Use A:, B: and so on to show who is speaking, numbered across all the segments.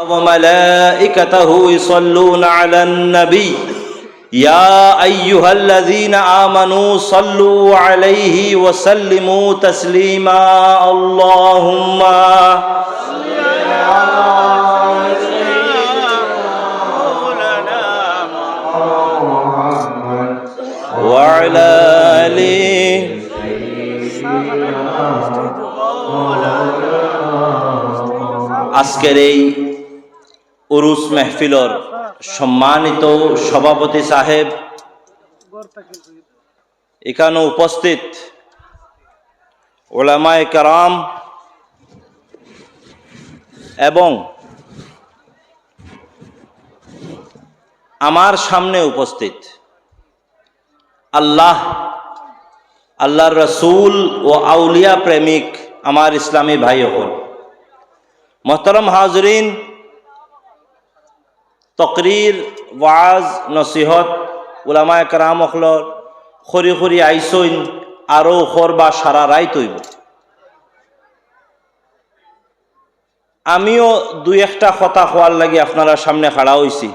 A: وملائكته يصلون على النبي يا ايها الذين امنوا صلوا عليه وسلموا تسليما اللهم وعلى اله আজকের এই উরুস মেহফিলর সম্মানিত সভাপতি সাহেব, এখানে উপস্থিত ওলামায় কারাম এবং আমার সামনে উপস্থিত আল্লাহ, আল্লাহর রসুল ও আউলিয়া প্রেমিক আমার ইসলামী ভাই হল মোহতরম হাজরিন তকরির ওয়াজ নসিহত উলামায় কারাম অখলর খরি খরি আইসইন আরও খর বা সারা রাই তৈব আমিও দুই একটা কথা হওয়ার লাগি আপনারা সামনে খাড়া হইছি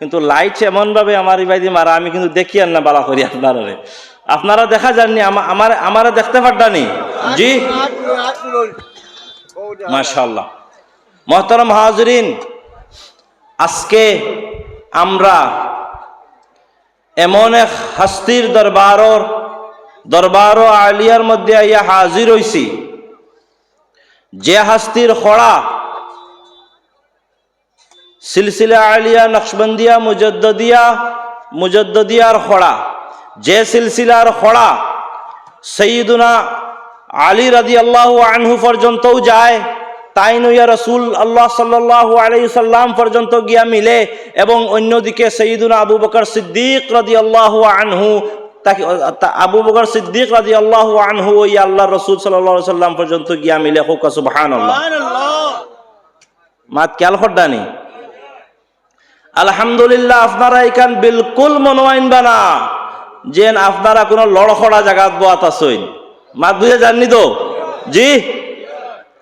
A: কিন্তু লাইট এমনভাবে আমার ইবাদি মারা আমি কিন্তু দেখি আর না বালা করি আপনারা আপনারা দেখা যাননি আমা- আমার আমারে দেখতে পারতানি জি মাশাল্লাহ মহতরম হাজরিন আজকে আমরা এমন এক হাস্তির দরবারর দরবার ও আলিয়ার মধ্যে আইয়া হাজির হইছি। যে হাস্তির খড়া সিলসিলা আলিয়া, নকশবন্দিয়া মুজদ্দিয়া মুজদ্দিয়ার খড়া, যে সিলসিলার খড়া সঈদুনা আলী রাদি আল্লাহ আনহু পর্যন্তও যায় তাই নইয়া রসুল আল্লাহ সাল্লাহ আলাই সাল্লাম পর্যন্ত গিয়া মিলে এবং অন্যদিকে সঈদুনা আবু বকর সিদ্দিক রাদি আল্লাহ আনহু, তাকে আবু বকর সিদ্দিক রাদি আল্লাহ আনহু ওই আল্লাহ রসুল সাল্লাহ সাল্লাম পর্যন্ত গিয়া মিলে। হোক সুবহান মাত খেয়াল খড্ডানি আলহামদুলিল্লাহ, আপনারা এখান বিলকুল মনোয়াইন বানা। যে আপনারা কোনো লড়খড়া জায়গাত বোয়াত আসইন মাত বুঝে জাননি তো? জি?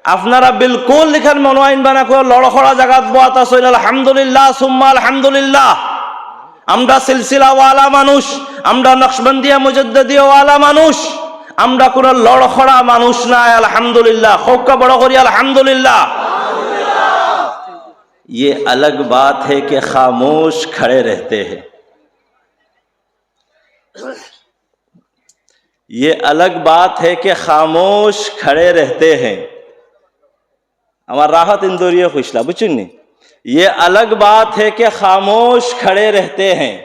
A: আপনারা বিলকুল লিখেন لکھن বানা করে লড়খড়া لڑ خوڑا আসইল আলহামদুলিল্লাহ সুম্মা আলহামদুলিল্লাহ আমরা সিলসিলাওয়ালা মানুষ আমরা নকশবন্দিয়া মুজদ্দিওয়ালা মানুষ আমরা কোনো লড়খড়া মানুষ নাই আলহামদুলিল্লাহ لوڑ বড় করি আলহামদুলিল্লাহ یہ الگ بات ہے کہ خاموش کھڑے رہتے ہیں یہ الگ بات ہے کہ خاموش کھڑے رہتے ہیں ہمارا راحت اندوری خوشلا بچنی یہ الگ بات ہے کہ خاموش کھڑے رہتے ہیں۔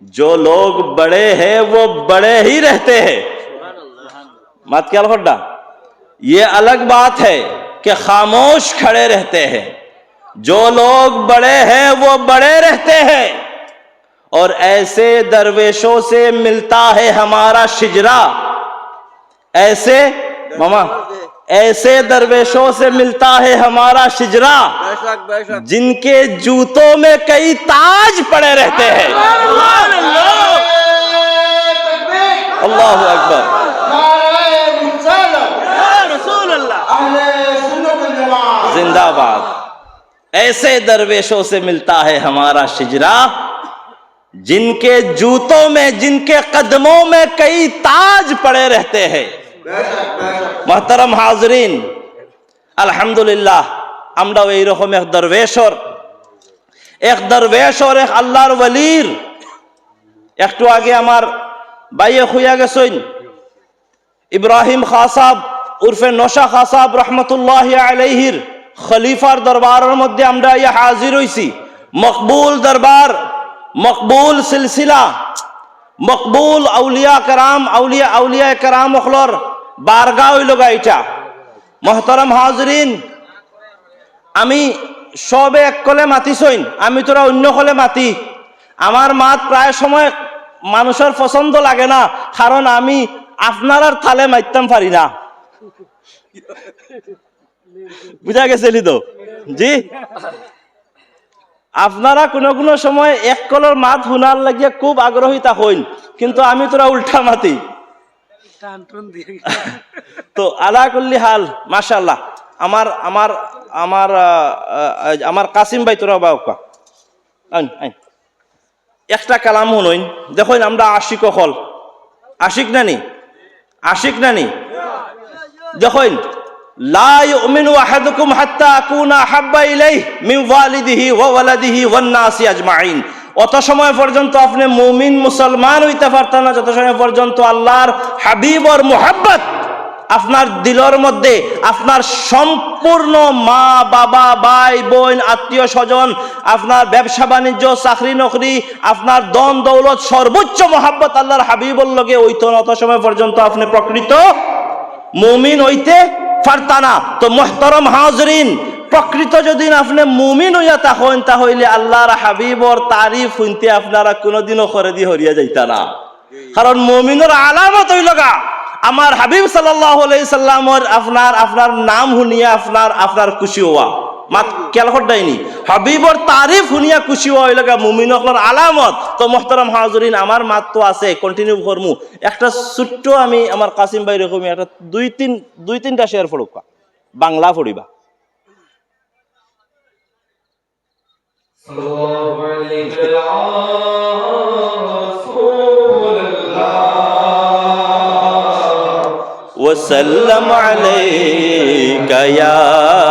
A: جو لوگ بڑے ہیں، وہ بڑے ہی رہتے ہیں۔ مات کیا الفڈا یہ الگ بات ہے کہ خاموش کھڑے رہتے ہیں۔ جو لوگ بڑے ہیں، وہ بڑے رہتے ہیں۔ اور ایسے درویشوں سے ملتا ہے ہمارا شجرا۔ ایسے مما ایسے درویشوں سے ملتا ہے ہمارا شجرا
B: جن کے
A: جوتوں میں کئی تاج پڑے رہتے ہیں۔ اللہ اکبر۔ زندہ باد۔ ایسے درویشوں سے ملتا ہے ہمارا شجرا جن کے جوتوں میں جن کے قدموں میں کئی تاج پڑے رہتے ہیں۔ মোহতারাম হাজরিন, আলহামদুলিল্লাহ, আমরাও এইরকম এক দরবেশর। এক দরবেশর, এক আল্লাহর ওয়ালির। একটু আগে আমার বাইয়ে খুইয়া গেছেন। ইব্রাহিম খাসাব উর্ফে নশা খাসাব রহমতুল্লাহ আলাইহির খলিফার দরবারের মধ্যে আমরা ইয়া হাজির হইছি। মকবুল দরবার, মকবুল সিলসিলা, মকবুল আউলিয়া কারাম, আউলিয়া আউলিয়া কারাম অখলর বারগা হইল গাইটা মহতরম হাজরিন, আমি সবে এক কলে মাতিছইন, আমি তোরা অন্য কলে মাতি। আমার মাত প্রায় সময় মানুষের পছন্দ লাগে না, কারণ আমি আপনার আর থালে মারতাম পারি না। বুঝা গেছিলি তো? জি? আপনারা কোনো কোনো সময় এক কলর মাত শুনার লাগিয়ে খুব আগ্রহী তা হইন, কিন্তু আমি তোরা উল্টা মাতি। তো আলা করলি হাল মাশাল্লাহ আমার আমার আমার আমার কাসিম ভাই তোরা বা আইন আইন। একটা কালাম শুনুন। দেখুন আমরা আশিক হল আশিক নানি? আশিক নানি? দেখুন, লা ইউমিনু আহাদুকুম হাত্তা আকুনা হাব্বা ইলাইহি মিন ওয়ালিদিহি ওয়া ওয়ালাদিহি ওয়ান নাসি আজমাইন। অত সময় পর্যন্ত আপনি মুমিন, মুসলমান হইতে পারতেন না, যত সময় পর্যন্ত আল্লাহর হাবিব ওর মুহাব্বত আপনার দিলর মধ্যে, আপনার সম্পূর্ণ মা, বাবা, ভাই, বোন, আত্মীয় স্বজন, আপনার ব্যবসা, বাণিজ্য, চাকরি, নকরি, আপনার দন, দৌলত, সর্বোচ্চ মহাব্বত আল্লাহর হাবিবর লগে ওইতো অত সময় পর্যন্ত আপনি প্রকৃত মুমিন হইতে পারতানা তো মোহতরম হাজরিন প্রকৃত যদি আপনি মুমিন হইয়া তখন তাহলে আল্লাহর হাবিবর তারিফ শুনতে আপনারা কোনোদিনও করে দিয়ে হরিয়া যাইতা না। কারণ মুমিনের আলামত হইল গা, আমার হাবিব সাল্লামর আপনার আপনার নাম শুনিয়া আপনার আপনার খুশি হওয়া। মাত খেয়াল করদাইনি হাবিবর তারিফ শুনিয়া খুশি হওয়া হইল গা আলামত। তো মোহতরম হাজরিন, আমার মাত তো আছে কন্টিনিউ করমু। একটা ছোট্ট আমি, আমার কাসিম ভাই রকমই একটা দুই তিন, দুই তিনটা শেয়ার ফড়ুকা বাংলা ফড়িবা
B: صلى عليك يا
A: وسلم عليك يا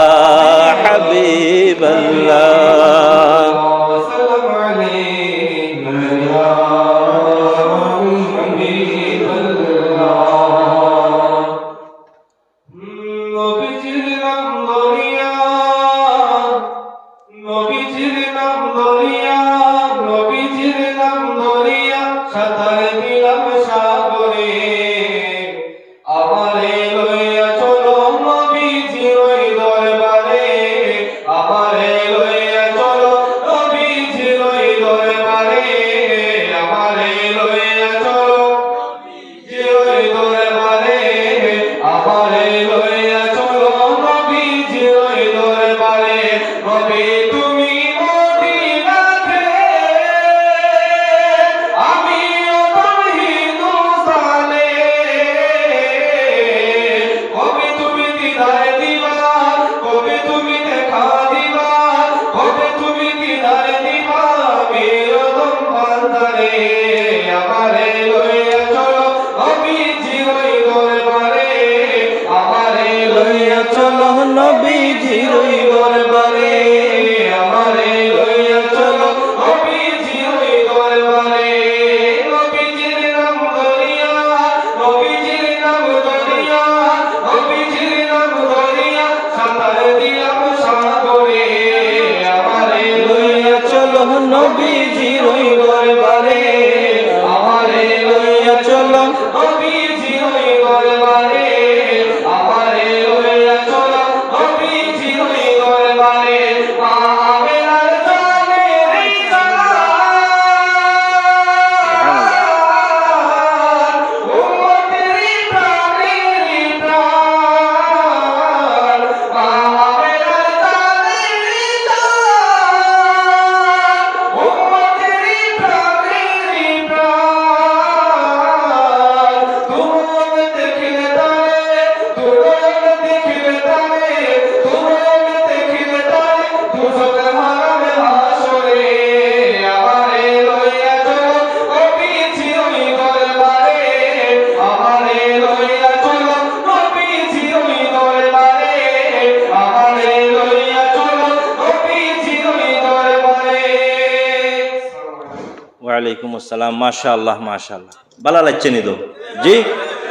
A: ওয়ালাইকুম আসসালাম মাশা আল্লাহ মাশা আল্লাহ ভালো লাগছে নি তো? জি?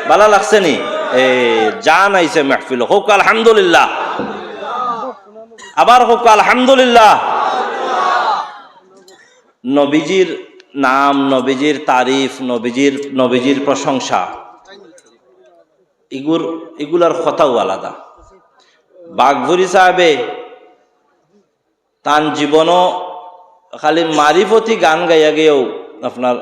A: ভালো লাগছে নি? এ, জান আইছে মাহফিল। হোক আলহামদুলিল্লাহ। আবার হোক আলহামদুলিল্লাহ। নবীজির নাম, নবীজির তারিফ, নবীজির নবীজির প্রশংসা। এগুর, এগুলার কথাও আলাদা। বাঘভুরি সাহেবে তান জীবনও খালি মারিফতি গান গাইয়া গিয়েও আপনার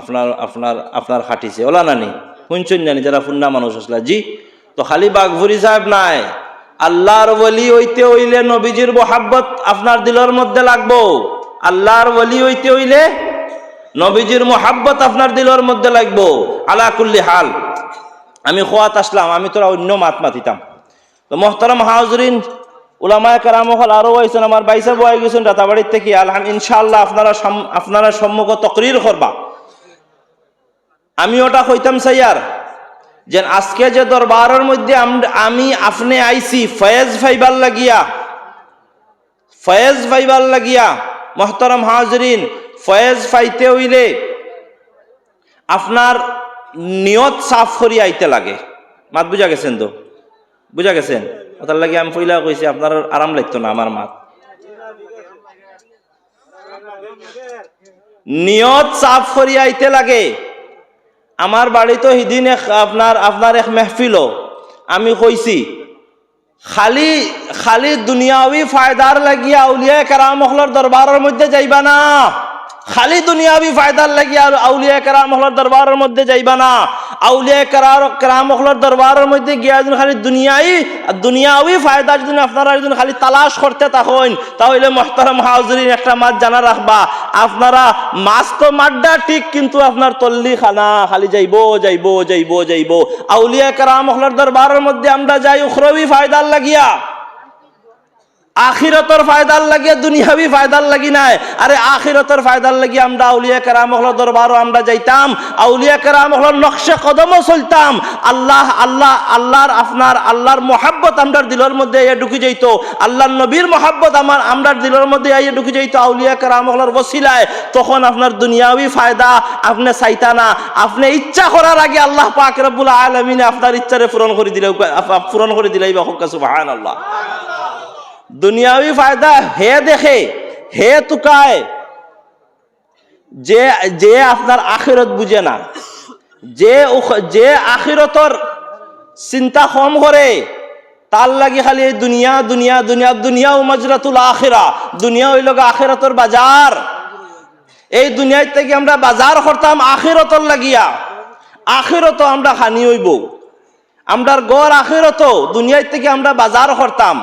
A: আপনার আপনার আপনার খাটিছে। ওলা নানি, শুনছেন জানি যারা ফুন্না মানুষ আসলা জি, তো খালি বাঘভুরি সাহেব নাই। আল্লাহর বলি হইতে হইলে নবীজির মোহাব্বত আপনার দিলের মধ্যে লাগবো। আল্লাহর বলি হইতে হইলে নবীজির মোহাব্বত আপনার দিলের মধ্যে লাগবো। আলা কুল্লি হাল। আমি খোয়াত আসলাম, আমি তোরা অন্য মাত মাতিতাম। তো মোহতারাম হাজরিন ওলামায় কারাম হল আরও হয়েছেন আমার বাইসা বয়ে গেছেন রাতাবাড়ির থেকে, আলহাম, ইনশাআল্লাহ আপনারা আপনারা সম্মুখ তকরির করবা। আমি ওটা কইতাম, সাইয়ার যে আজকে যে দরবারের মধ্যে আম- আপনি আইছি, ফয়েজ ফাইবার লাগিয়া, ফয়েজ ফাইবার লাগিয়া, মোহতরম হাজরিন, ফয়েজ ফাইতে হইলে আপনার নিয়ত সাফ করি আইতে লাগে। মাত বুঝা গেছেন তো? বুঝা গেছেন? ওটার লাগে আমি পইলা কইছি, আপনার আরাম লাগতো না আমার মাত। নিয়ত সাফ করি আইতে লাগে। আমার বাড়িতে সিদিন এক আপনার আপনার এক মেহফিল আমি কইছি, খালি খালি দুনিয়াবি ফায়দার লাগিয়া আউলিয়া কারাম মহলার দরবারের মধ্যে যাইবা না। খালি দুনিয়াবি ফায়দার লাগিয়া আউলিয়া কারাম মহলার দরবারের মধ্যে যাইবা না। আউলিয়া কারার কারাম মহলার দরবারের মধ্যে গিয়া যদি খালি দুনিয়াই দুনিয়াবি ফায়দা যদি আপনারা যদি খালি তালাশ করতে থাকেন। তাহলে মহতারাম হাজরিন একটা মাছ জানা রাখবা। আপনারা মাছ তো মাড্ডা ঠিক, কিন্তু আপনার তল্লি খানা খালি যাইবো যাইবো যাইবো যাইবো। আউলিয়া কারাম মহলার দরবারের মধ্যে আমরা যাই, উখরবি ফায়দার লাগিয়া। আখিরতর ফায়দার লাগিয়া দুনিয়াবি ফায়দার লাগি নাই। আরে আখিরতর ফায়দার লাগি আমরা আউলিয়া কারাম হল দরবারও আমরা যাইতাম, আউলিয়া কারাম হল নকশে কদমও চলতাম। আল্লাহ আল্লাহ, আল্লাহর আপনার, আল্লাহর মোহাব্বত আমরার দিলের মধ্যে ইয়ে ঢুকে যাইত। আল্লাহর নবীর মোহাব্বত আমার, আমরার দিলের মধ্যে ইয়ে ঢুকে যাইত আউলিয়া কারাম হলার বসিলায় তখন আপনার দুনিয়াবি ফায়দা, আপনি চাইতা না আপনি ইচ্ছা করার আগে আল্লাহ পাক রব্বুল আলমিনে আপনার ইচ্ছারে পূরণ করে দিলে পূরণ করে দিলাই বা সুবহান আল্লাহ দুনিয়াবি ফায়দা হে দেখে, হে তুকায়, যে যে আপনার আখিরত বুঝে না, যে যে আখিরতর চিন্তা কম করে, তার লাগি খালি এই দুনিয়া দুনিয়া দুনিয়া দুনিয়া ও মাজরাতুল আখিরা, দুনিয়া হইল আখিরতর বাজার। এই দুনিয়ার থেকে আমরা বাজার করতাম আখিরতর লাগিয়া আখিরত আমরা হানি হইব। আমরার গড় আখিরত দুনিয়ার থেকে আমরা বাজার করতাম।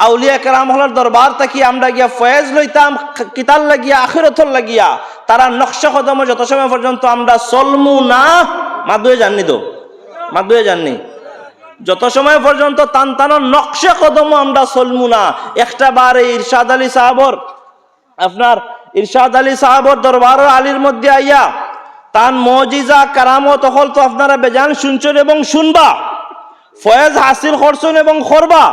A: আউলিয়া কেরাম হলার দরবার থাকি আমরা গিয়া ফয়েজ লইতাম কিতাল লাগিয়া, আখিরতর লাগিয়া। তারা নকশা কদম যত সময় পর্যন্ত আমরা চলমু না, মাদুয়ে জাননি তো? মাদুয়ে জাননি যত সময় পর্যন্ত টান টানোর নকশা কদম আমরা চলমু না, একটা বার এই ইরশাদ আলী সাহাবর, আপনার ইরশাদ আলী সাহাবর দরবার আলীর মধ্যে আইয়া, তান মজিজা, কারামত হল তো আপনারা বেজান শুনছেন এবং শুনবা, ফয়েজ হাসিল করছেন এবং করবা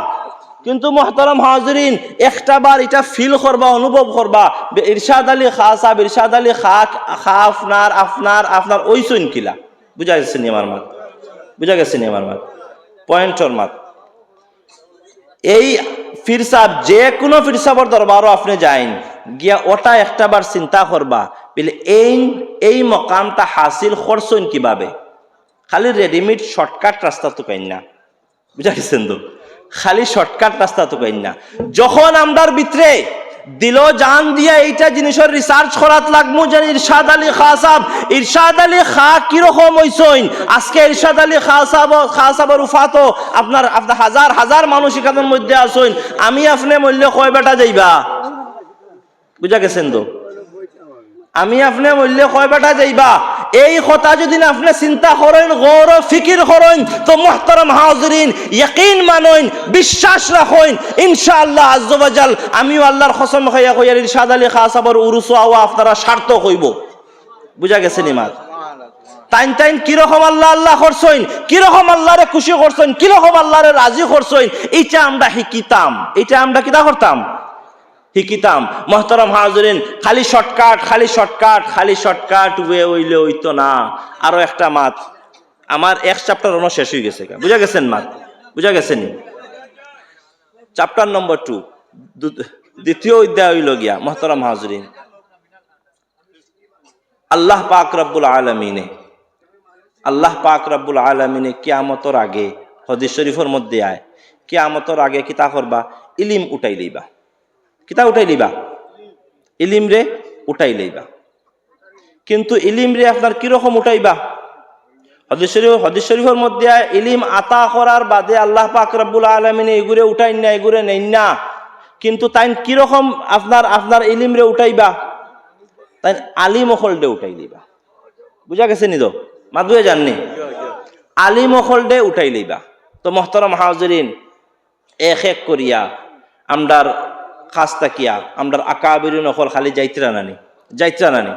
A: কিন্তু মোহতারাম হাজরিন, একটা বার এটা ফিল করবা, অনুভব করবা ইরশাদ আলী খা, সাহেব ইরশাদ আলী খা খা আপনার আপনার আপনার ওইসইন কিলা। বুঝা গেছে আমার মাত? বুঝা গেছে আমার মাত? পয়েন্টর মাত। এই ফির সাহেব যে কোনো ফির সাহেবর দরবারও আপনি যাইন, গিয়া ওটা একটা বার চিন্তা করবা, বলে এই এই মকামটা হাসিল করছেন কীভাবে? খালি রেডিমেড শর্টকাট রাস্তা তো কাইন না। বুঝা গেছেন তো? খালি শর্টকাট রাস্তা তো কাইন না। যখন আমরার ভিতরে দিল জান দিয়া এইটা জিনিসের রিসার্চ করাত লাগমু যে ইরশাদ আলী খা সাহেব, ইরশাদ আলী খা কীরকম হইসইন আজকে ইরশাদ আলী খা সাহেব, খা সাহেবের উফাতো আপনার আপনার হাজার হাজার মানুষ এখানের মধ্যে আসইন আমি আপনি মূল্য কয় বেটা যাইবা? বুঝা গেছেন তো? আমি আপনি মূল্য কয় বেটা যাইবা? এই কথা যদি না আপনি চিন্তা করেন গৌর ফিকির করেন তো মোহতারাম হাজরিন ইয়াকিন মানইন, বিশ্বাস রাখেন ইনশাআল্লাহ আজ্জাল আমিও আল্লাহর কসম খাইয়া কইয়ার ইরশাদ আলী খা সাবর উরুসু আওয়া আপনারা সার্থক হইব। বুঝা গেছে নিমাত তাইন তাইন কীরকম আল্লাহ আল্লাহ করছইন কীরকম আল্লাহরে খুশি করছইন কীরকম আল্লাহরে রাজি করছইন এইটা আমরা শিকিতাম এটা আমরা কিতা করতাম? শিকিতাম মহতরম হাজরিন, খালি শর্টকাট খালি শর্টকাট খালি শর্টকাট ওয়ে ওইলে ওইতো না। আরও একটা মাত। আমার এক চ্যাপ্টার অন্য শেষ হয়ে গেছে বুঝা গেছেন মাত? বুঝা গেছেন চ্যাপ্টার নম্বর টু দ্বিতীয় অধ্যায় হইল গিয়া, মহতরম হাজরিন। আল্লাহ পাক রব্বুল আলমিনে, আল্লাহ পাক রব্বুল আলমিনে কিয়ামতর আগে, হদিস শরীফের মধ্যে আয়, কিয়ামতর আগে কিতা করবা? ইলিম উঠাই লইবা। কিতা উঠাই লইবা? ইলিম রে উঠাই লইবা। কিন্তু ইলিম রে আপনার কীরকম উঠাইবা? হদিস শরীফ, হদিস শরীফের মধ্যে ইলিম আতা করার বাদে আল্লাহ পাক রব্বুল আলমিনে এগুরে উঠাই না এগুরে নেই না। কিন্তু তাই কীরকম আপনার আপনার ইলিম রে উঠাইবা? তাই আলিম ডে উঠাই দিবা বুঝা গেছে নি তো? মাদুয়ে জাননি? আলিম ডে উঠাই লইবা। তো মহতরম হাজরিন এক এক করিয়া আমরার খাস্তা কিয়া? আমরার আকাবিরি নকল খালি যাইতরা নানি যাইতরা নানি।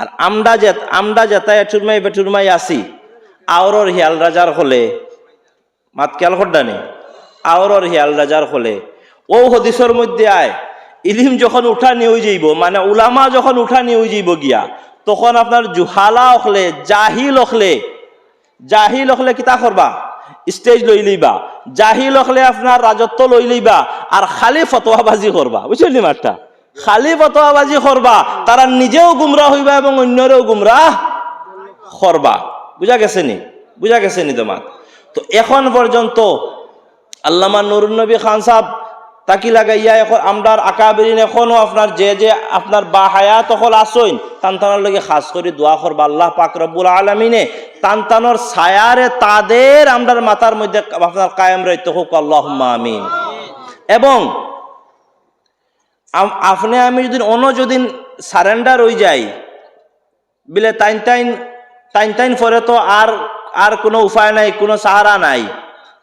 A: আর আমরা যে আমরা যেতাই এটুরমাই বেটুরমাই আসি, আওরর হিয়াল রাজার হলে, মাত খেয়াল করডানি আওরর হিয়াল রাজার হলে, ও হদিসর মধ্যে আয়, ইলিম যখন উঠা নিয়ে যাইব মানে উলামা যখন উঠা নিয়ে যাইব গিয়া, তখন আপনার জুহালা অখলে, জাহিল অখলে জাহিল অখলে কিতা করবা? স্টেজ লই লইবা। জাহি লখলে আপনার রাজত্ব লই লইবা আর খালি ফতোয়াবাজি করবা বুঝলি মাঠটা খালি ফতোয়াবাজি করবা তারা নিজেও গুমরা হইবা এবং অন্যরেও গুমরা করবা বুঝা গেছে নি? বুঝা গেছে নি তোমার তো এখন পর্যন্ত আল্লামা নুরুন নবী খান সাহেব তাকি লাগাইয়া এখন আমরার আকাবেরিন এখনও আপনার যে যে আপনার বা হায়াত হল আসইন তান্তানোর লগে খাস করে দোয়া করবা। আল্লাহ পাক রব্বুল আলমিনে তান্তানোর ছায়ারে তাদের আমরার মাথার মধ্যে আপনার কায়েম রইতে হোক আল্লাহ আমিন। এবং আপনি আমি যদি অন্য যদি সারেন্ডার হয়ে যাই, বিলে তাইন তাইন তাইন তাইন পরে তো আর আর কোনো উপায় নাই, কোনো সাহারা নাই।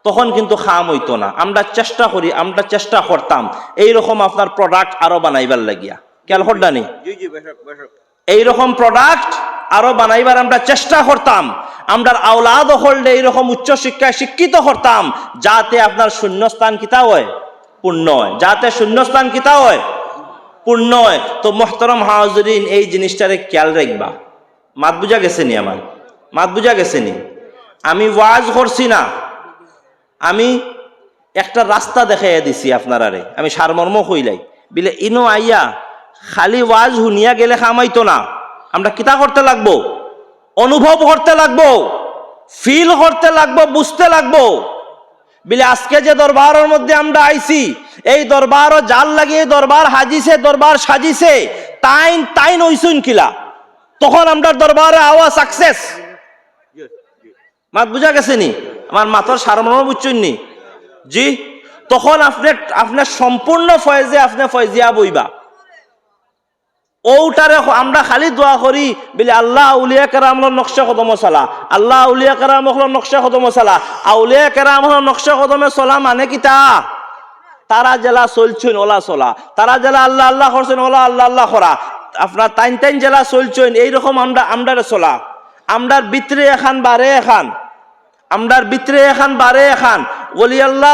A: তখন কিন্তু খাম হইতো না। আমরা চেষ্টা করি আমরা চেষ্টা করতাম। এইরকম আপনার প্রোডাক্ট আরও বানাইবার লাগিয়া। খেয়াল করডানি এইরকম প্রোডাক্ট আরও বানাইবার আমরা চেষ্টা করতাম। আমরা আওলাদ হলডে এইরকম উচ্চ শিক্ষায় শিক্ষিত করতাম যাতে আপনার শূন্যস্থান কিতা হয়? পূর্ণ হয়। যাতে শূন্যস্থান কিতা হয়? পূর্ণ হয়। তো মোহতরম হাজরিন এই জিনিসটারে খেয়াল রাখবা। মাত বুঝা গেছে নি আমার? মাত বুঝা গেছে নি? আমি ওয়াজ করছি না। আমি একটা রাস্তা দেখাইয়া দিছি আপনারারে। আমি সারমর্ম কইলাই বিলে ইনো আইয়া খালি ওয়াজ শুনিয়া গেলে খামাইতো না। আমরা কিতা করতে লাগবো? অনুভব করতে লাগবো? ফিল করতে লাগবো? বুঝতে লাগবো? বিলে আজকে যে দরবারের মধ্যে আমরা আইছি, এই দরবারও জাল লাগিয়ে দরবার হাজিছে, দরবার সাজিছে, তাইন তাইন ওইসুন কিলা। তখন আমরা দরবারে আওয়া সাকসেস মাত বুঝা গেছে নি? আমার মাথার সারমর্ম বুঝছেন নি জি? তখন আপনি আপনার সম্পূর্ণ ফয়েজে, আপনি ফয়েজিয়া বইবা। ওটারে আমরা খালি দোয়া করি, বলে আল্লাহ উলিয়া কেরাম নকশা কদম চালা আল্লাহ উলিয়া কেরাম নকশা কদম চালা আউলিয়া কেরাম নকশা কদমে চলা মানে কিতা তারা জেলা চলছেন, ওলা চলা। তারা জেলা আল্লাহ আল্লাহ করছেন, ওলা আল্লাহ আল্লাহ করা। আপনার টাইন টাইন জেলা চলছেন, এইরকম আমরা, আমরারে চলা। আমরার ভিতরে এখান, বারে এখান। আমরার ভিতরে এখান, বারে এখান। ওলি আল্লাহ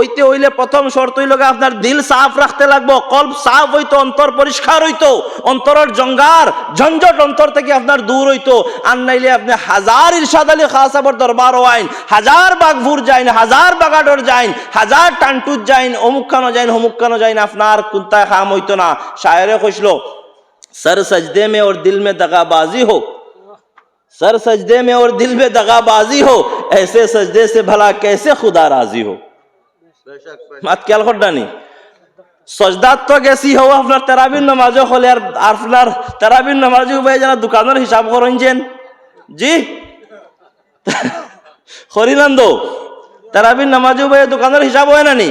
A: ওইতে হইলে প্রথম শর্ত হইল আপনার দিল সাফ রাখতে লাগবো কল্প সাফ হইতো, অন্তর পরিষ্কার হইতো, অন্তরের জঙ্গার ঝঞ্ঝট অন্তর থেকে আপনার দূর হইতো। আর নাইলে আপনি হাজার ইরশাদ আলী খাসাবর দরবার আইন, হাজার বাগভুর যাইন, হাজার বাগাডর যাইন, হাজার টানটুত যাইন অমুকখানো যাইন অমুকখানো যাইন, আপনার কুন্তায় খাম হইতো না। শায়রে কইসল সর সজদে মে ওর দিল মে দগাবাজি হোক सर सजदे में और दिल में दगाबाजी हो ऐसे सजदे से भला कैसे खुदा राजी हो মাত খেয়াল করডানি সজদাত তো গেছি হো আপনার তেরাবিন নামাজও হলে আর আপনার তেরাবিন নামাজও উপায় যারা দোকানের হিসাব করেন জি হরিনন্দ তেরাবিন নামাজও উপায় দোকানের হিসাব হয় নানি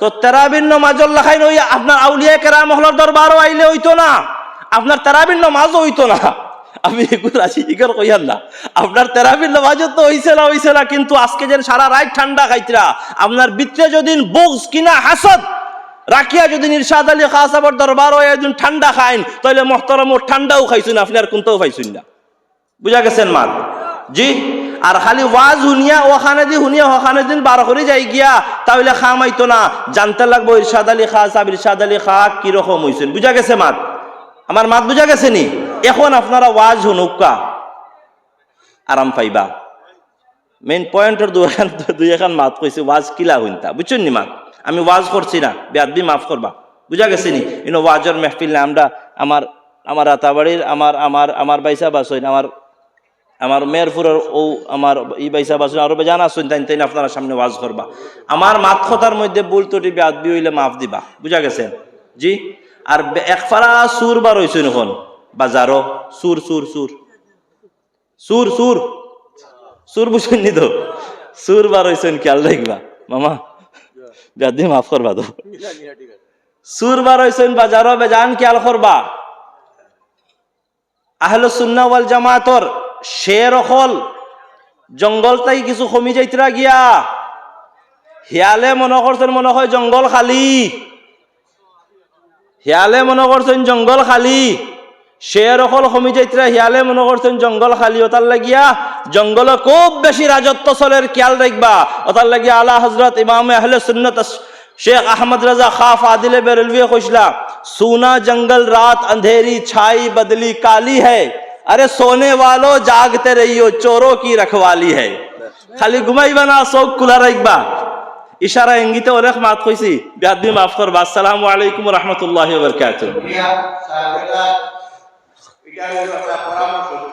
A: তো তেরাবিন নামাজর লেখাই নই আপনার আউলিয়া কেরাম মহলার দরবারও আইলে হইতো না আপনার তেরাবিন নামাজও হইতো না আমি এগুলো রাশি জিজ্ঞার কইয়ান না? আপনার তেরাবিন নামাজও তো হইছে না হইছে না, কিন্তু আজকে যেন সারা রাত ঠান্ডা খাইতরা, আপনার ভিতরে যদি বুকস কিনা হাসদ, রাখিয়া যদি নিরশাদ আলী খাসাবর দরবার হয় একদিন ঠান্ডা খাইন তাহলে মহতরম ও ঠান্ডাও খাইছুন, আপনি আর কোনটাও খাইছুন না। বুঝা গেছেন মাত জি? আর খালি ওয়াজ হুনিয়া ওখানে দি হুনিয়া ওখানে দিন বার করে যাই গিয়া তাহলে খাম আইতো না। জানতে লাগবো ইরশাদ আলী খা সাহেব ইরশাদ আলী খা কীরকম হইছেন। বুঝা গেছে মাত আমার মাত বুঝা গেছে নি? এখন আপনারা ওয়াজ হুনুকা আরাম পাইবা। মেইন পয়েন্টের দুই এখান মাত কইছে ওয়াজ কিলা হইনতা? বুঝছেন নি মাত? আমি ওয়াজ করছি না। বেয়াদবি মাফ করবা বুঝা গেছে নি? ইনো ওয়াজের মেহফিল না, আমরা আমার আমার রাতাবাড়ির আমার আমার আমার বাইসা বাসইন আমার আমার মেয়রপুরের ও আমার ই বাইসা বাসুন আরও জানা শুন তাই তাই আপনারা সামনে ওয়াজ করবা আমার মাত কথার মধ্যে ভুল ত্রুটি বেয়াদবি হইলে মাফ দিবা। বুঝা গেছেন জি? আর বে- এক ফারা সুর বার হইছে এখন। বাজারও সুর সুর সুর। সুর সুর। সুর বুঝছেন নি তো? সুর বার হইছেন, খেয়াল রাখবা। মামা বেয়াদবি মাফ করবা তো। সুর বার হইছেন বাজারও বেজান, খেয়াল করবা। আহলে সুন্না ওয়াল জামাতর শের অকল জঙ্গল তাই কিছু কমি যাইতরা গিয়া। হিয়ালে মনে করছেন, মনে হয় জঙ্গল খালি। হিয়ালে মনে করছেন, জঙ্গল খালি। شیر শেয়ার অকল সমিজাইতরা হিয়ালে মনে করছেন জঙ্গল খালি ওতার লাগিয়া জঙ্গল খুব বেশি রাজত্ব চলের খেয়াল রাখবা ওতার লাগিয়া اللہ حضرت امام اہل سنت شیخ احمد رضا خاف عادل بیرلوی خوشلا سونا جنگل رات اندھیری چھائی بدلی کالی ہے ارے سونے والو جاگتے رہیو چوروں کی رکھوالی ہے خالی گمائی بنا سوک کلا رکبا اشارہ انگی تے اور رخ مات خوشی بیادمی معاف کر السلام علیکم
C: ورحمت اللہ وبرکاتہ ya nos preparamos.